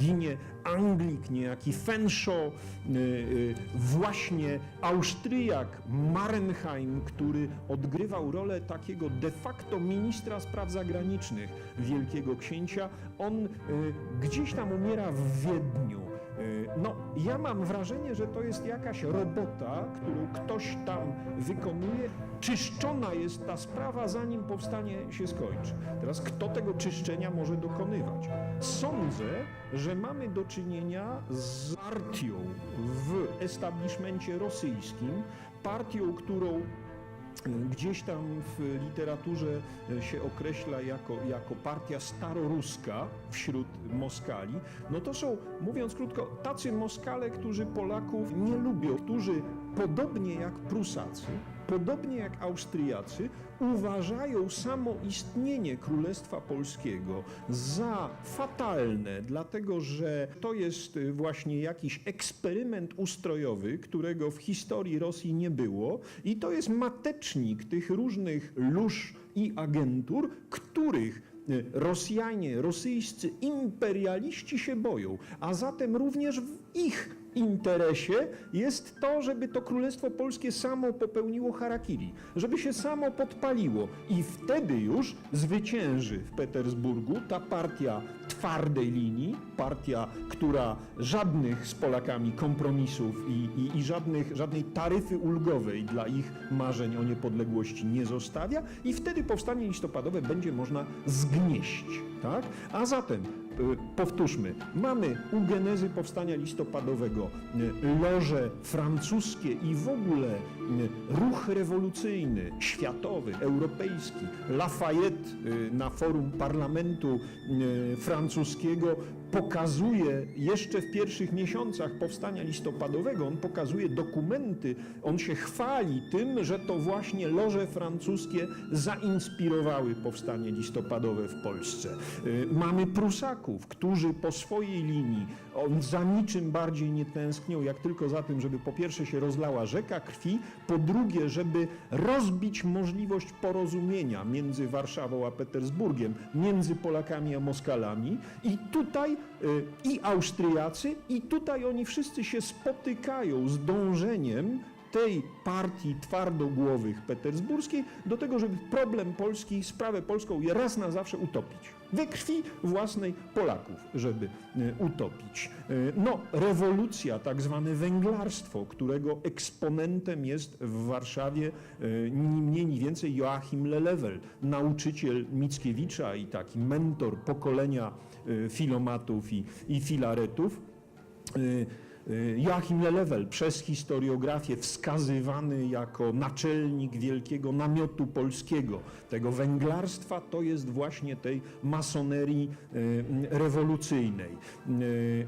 ginie Anglik, niejaki Fenshaw, y, y, właśnie Austriak Marenheim, który odgrywał rolę takiego de facto ministra spraw zagranicznych wielkiego księcia. On y, gdzieś tam umiera w Wiedniu. No, ja mam wrażenie, że to jest jakaś robota, którą ktoś tam wykonuje. Czyszczona jest ta sprawa, zanim powstanie się skończy. Teraz kto tego czyszczenia może dokonywać? Sądzę, że mamy do czynienia z partią w establishmencie rosyjskim, partią, którą gdzieś tam w literaturze się określa jako, jako partia staroruska wśród Moskali, no to są, mówiąc krótko, tacy Moskale, którzy Polaków nie lubią, którzy podobnie jak Prusacy, podobnie jak Austriacy, uważają samo istnienie Królestwa Polskiego za fatalne, dlatego że to jest y, właśnie jakiś eksperyment ustrojowy, którego w historii Rosji nie było. I to jest matecznik tych różnych lóż i agentur, których y, Rosjanie, rosyjscy imperialiści się boją, a zatem również ich interesie jest to, żeby to Królestwo Polskie samo popełniło harakiri, żeby się samo podpaliło i wtedy już zwycięży w Petersburgu ta partia twardej linii, partia, która żadnych z Polakami kompromisów i, i, i żadnych, żadnej taryfy ulgowej dla ich marzeń o niepodległości nie zostawia i wtedy powstanie listopadowe będzie można zgnieść. Tak? A zatem powtórzmy, mamy u genezy powstania listopadowego y, loże francuskie i w ogóle y, ruch rewolucyjny, światowy, europejski. Lafayette na forum parlamentu francuskiego pokazuje jeszcze w pierwszych miesiącach powstania listopadowego, on pokazuje dokumenty, on się chwali tym, że to właśnie loże francuskie zainspirowały powstanie listopadowe w Polsce. Y, Mamy Prusaków, którzy po swojej linii on za niczym bardziej nie tęsknią, jak tylko za tym, żeby po pierwsze się rozlała rzeka krwi, po drugie, żeby rozbić możliwość porozumienia między Warszawą a Petersburgiem, między Polakami a Moskalami. I tutaj i Austriacy, i tutaj oni wszyscy się spotykają z dążeniem tej partii twardogłowych petersburskiej do tego, żeby problem polski, sprawę polską raz na zawsze utopić. We krwi własnej Polaków, żeby y, utopić. Y, No, rewolucja, tak zwane węglarstwo, którego eksponentem jest w Warszawie y, ni mniej, ni więcej Joachim Lelewel, nauczyciel Mickiewicza i taki mentor pokolenia filomatów i, i filaretów. Y, Joachim Lelewel przez historiografię wskazywany jako naczelnik wielkiego namiotu polskiego, tego węglarstwa, to jest właśnie tej masonerii y, rewolucyjnej. Y,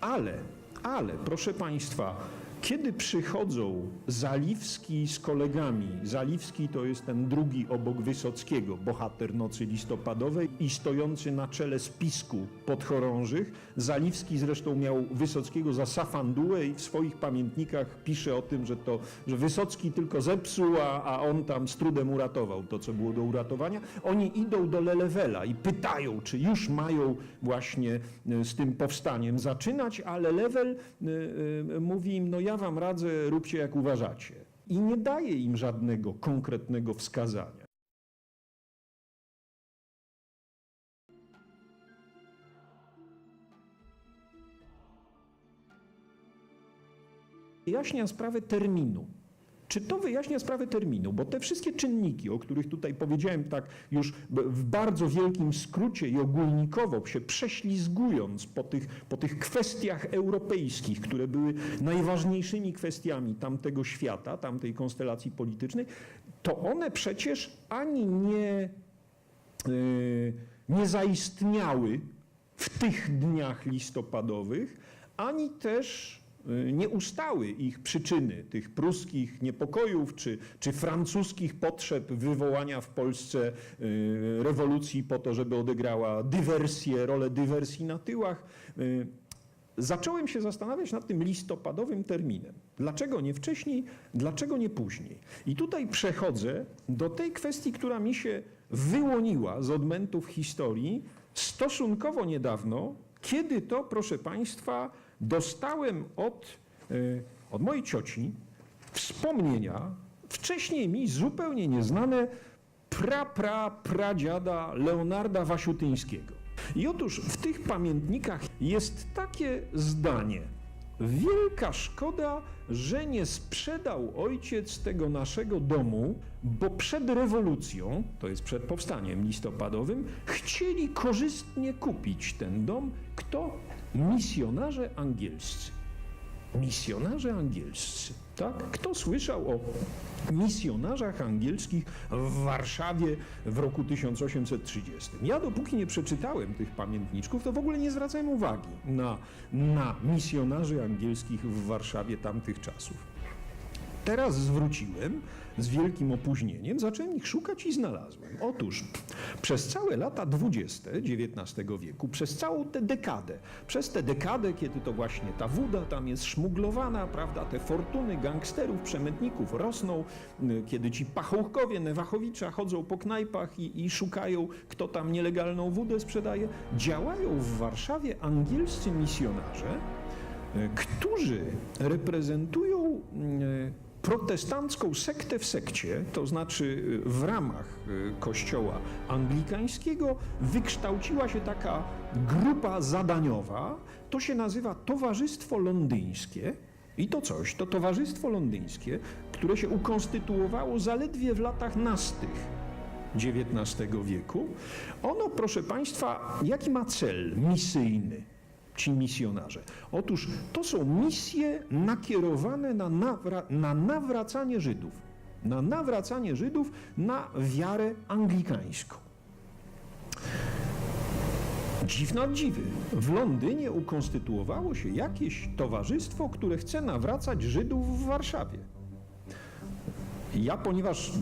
Ale, ale, proszę Państwa, kiedy przychodzą Zaliwski z kolegami, Zaliwski to jest ten drugi obok Wysockiego, bohater Nocy Listopadowej i stojący na czele spisku podchorążych, Zaliwski zresztą miał Wysockiego za safandułę i w swoich pamiętnikach pisze o tym, że to, że Wysocki tylko zepsuł, a, a on tam z trudem uratował to, co było do uratowania. Oni idą do Lelewela i pytają, czy już mają właśnie e, z tym powstaniem zaczynać, a Lelewel e, e, mówi im, no ja wam radzę, róbcie jak uważacie. I nie daje im żadnego konkretnego wskazania. Wyjaśnia sprawę terminu. Czy to wyjaśnia sprawę terminu? Bo te wszystkie czynniki, o których tutaj powiedziałem tak już w bardzo wielkim skrócie i ogólnikowo się prześlizgując po tych, po tych kwestiach europejskich, które były najważniejszymi kwestiami tamtego świata, tamtej konstelacji politycznej, to one przecież ani nie, yy, nie zaistniały w tych dniach listopadowych, ani też y, nie ustały ich przyczyny, tych pruskich niepokojów czy, czy francuskich potrzeb wywołania w Polsce y, rewolucji po to, żeby odegrała dywersję, rolę dywersji na tyłach. Y, Zacząłem się zastanawiać nad tym listopadowym terminem. Dlaczego nie wcześniej, dlaczego nie później? I tutaj przechodzę do tej kwestii, która mi się wyłoniła z odmentów historii stosunkowo niedawno, kiedy to, proszę Państwa, dostałem od, e, od mojej cioci wspomnienia, wcześniej mi zupełnie nieznane, pra, pra, pradziada Leonarda Wasiutyńskiego. I otóż w tych pamiętnikach jest takie zdanie. Wielka szkoda, że nie sprzedał ojciec tego naszego domu, bo przed rewolucją, to jest przed powstaniem listopadowym, chcieli korzystnie kupić ten dom kto? Misjonarze angielscy. Misjonarze angielscy, tak? Kto słyszał o misjonarzach angielskich w Warszawie w roku 1830? Ja dopóki nie przeczytałem tych pamiętniczków, to w ogóle nie zwracałem uwagi na, na misjonarzy angielskich w Warszawie tamtych czasów. Teraz zwróciłem z wielkim opóźnieniem, zacząłem ich szukać i znalazłem. Otóż przez całe lata dwudzieste XIX wieku, przez całą tę dekadę, przez tę dekadę, kiedy to właśnie ta wuda tam jest szmuglowana, prawda, te fortuny gangsterów, przemytników rosną, y, kiedy ci pachołkowie Newachowicza chodzą po knajpach i, i szukają, kto tam nielegalną wódę sprzedaje, działają w Warszawie angielscy misjonarze, y, którzy reprezentują y, protestancką sektę w sekcie, to znaczy y, w ramach y, kościoła anglikańskiego, wykształciła się taka grupa zadaniowa, to się nazywa Towarzystwo Londyńskie. I to coś, to Towarzystwo Londyńskie, które się ukonstytuowało zaledwie w latach nastych XIX wieku, ono, proszę Państwa, jaki ma cel misyjny? Ci misjonarze. Otóż to są misje nakierowane na, nawra na nawracanie Żydów. Na nawracanie Żydów na wiarę anglikańską. Dziwna od dziwy. W Londynie ukonstytuowało się jakieś towarzystwo, które chce nawracać Żydów w Warszawie. Ja, ponieważ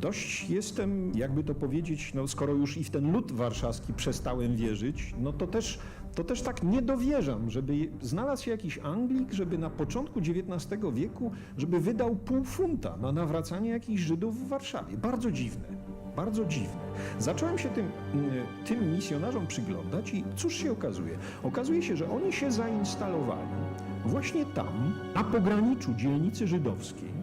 dość jestem, jakby to powiedzieć, no skoro już i w ten lud warszawski przestałem wierzyć, no to też, to też tak nie dowierzam, żeby znalazł się jakiś Anglik, żeby na początku XIX wieku, żeby wydał pół funta na nawracanie jakichś Żydów w Warszawie. Bardzo dziwne. Bardzo dziwne. Zacząłem się tym, mm, tym misjonarzom przyglądać i cóż się okazuje? Okazuje się, że oni się zainstalowali właśnie tam, na pograniczu dzielnicy żydowskiej,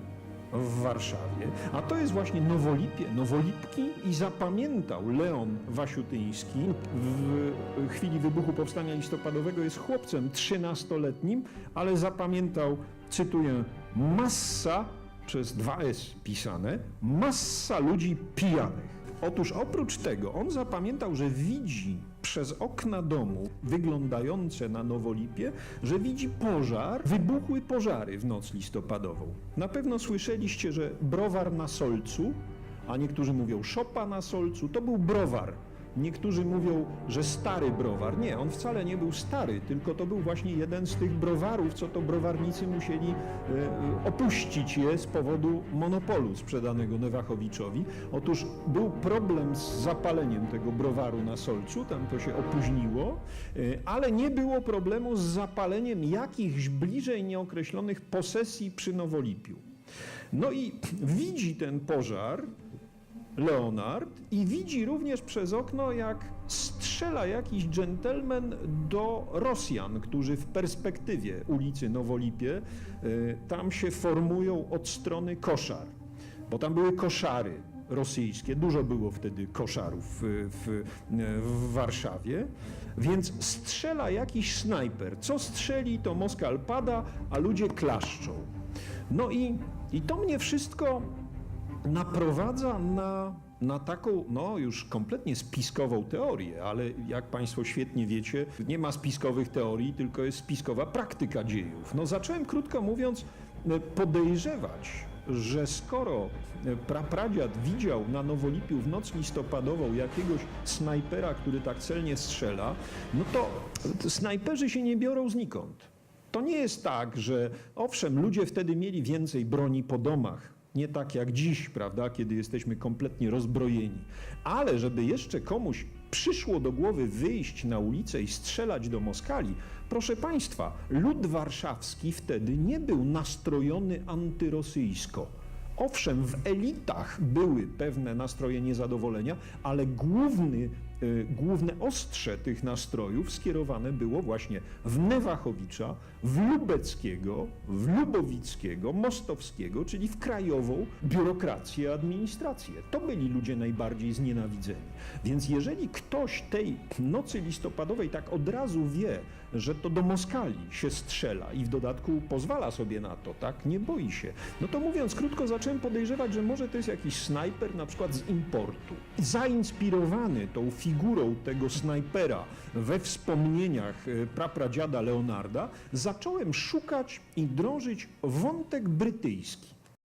w Warszawie, a to jest właśnie Nowolipie, Nowolipki i zapamiętał Leon Wasiutyński w chwili wybuchu Powstania Listopadowego jest chłopcem 13-letnim, ale zapamiętał, cytuję, massa, przez dwa S pisane, massa ludzi pijanych. Otóż oprócz tego on zapamiętał, że widzi przez okna domu wyglądające na Nowolipie, że widzi pożar, wybuchły pożary w noc listopadową. Na pewno słyszeliście, że browar na Solcu, a niektórzy mówią szopa na Solcu, to był browar. Niektórzy mówią, że stary browar. Nie, on wcale nie był stary, tylko to był właśnie jeden z tych browarów, co to browarnicy musieli e, e, opuścić je z powodu monopolu sprzedanego Newachowiczowi. Otóż był problem z zapaleniem tego browaru na Solcu, tam to się opóźniło, e, ale nie było problemu z zapaleniem jakichś bliżej nieokreślonych posesji przy Nowolipiu. No i widzi ten pożar, Leonard i widzi również przez okno, jak strzela jakiś dżentelmen do Rosjan, którzy w perspektywie ulicy Nowolipie y, tam się formują od strony koszar, bo tam były koszary rosyjskie, dużo było wtedy koszarów w, w Warszawie, więc strzela jakiś snajper. Co strzeli, to Moskal pada, a ludzie klaszczą. No i, i to mnie wszystko naprowadza na, na taką, no już kompletnie spiskową teorię, ale jak Państwo świetnie wiecie, nie ma spiskowych teorii, tylko jest spiskowa praktyka dziejów. No zacząłem, krótko mówiąc, podejrzewać, że skoro prapradziad widział na Nowolipiu w noc listopadową jakiegoś snajpera, który tak celnie strzela, no to snajperzy się nie biorą znikąd. To nie jest tak, że owszem, ludzie wtedy mieli więcej broni po domach, nie tak jak dziś, prawda, kiedy jesteśmy kompletnie rozbrojeni. Ale żeby jeszcze komuś przyszło do głowy wyjść na ulicę i strzelać do Moskali, proszę Państwa, lud warszawski wtedy nie był nastrojony antyrosyjsko. Owszem, w elitach były pewne nastroje niezadowolenia, ale główny główne ostrze tych nastrojów skierowane było właśnie w Newachowicza, w Lubeckiego, w Lubowickiego, Mostowskiego, czyli w krajową biurokrację, administrację. To byli ludzie najbardziej znienawidzeni. Więc jeżeli ktoś tej nocy listopadowej tak od razu wie, że to do Moskali się strzela i w dodatku pozwala sobie na to, tak, nie boi się, no to mówiąc krótko, zacząłem podejrzewać, że może to jest jakiś snajper na przykład z importu. Zainspirowany tą figurą tego snajpera we wspomnieniach e, prapradziada Leonarda, zacząłem szukać i drążyć wątek brytyjski.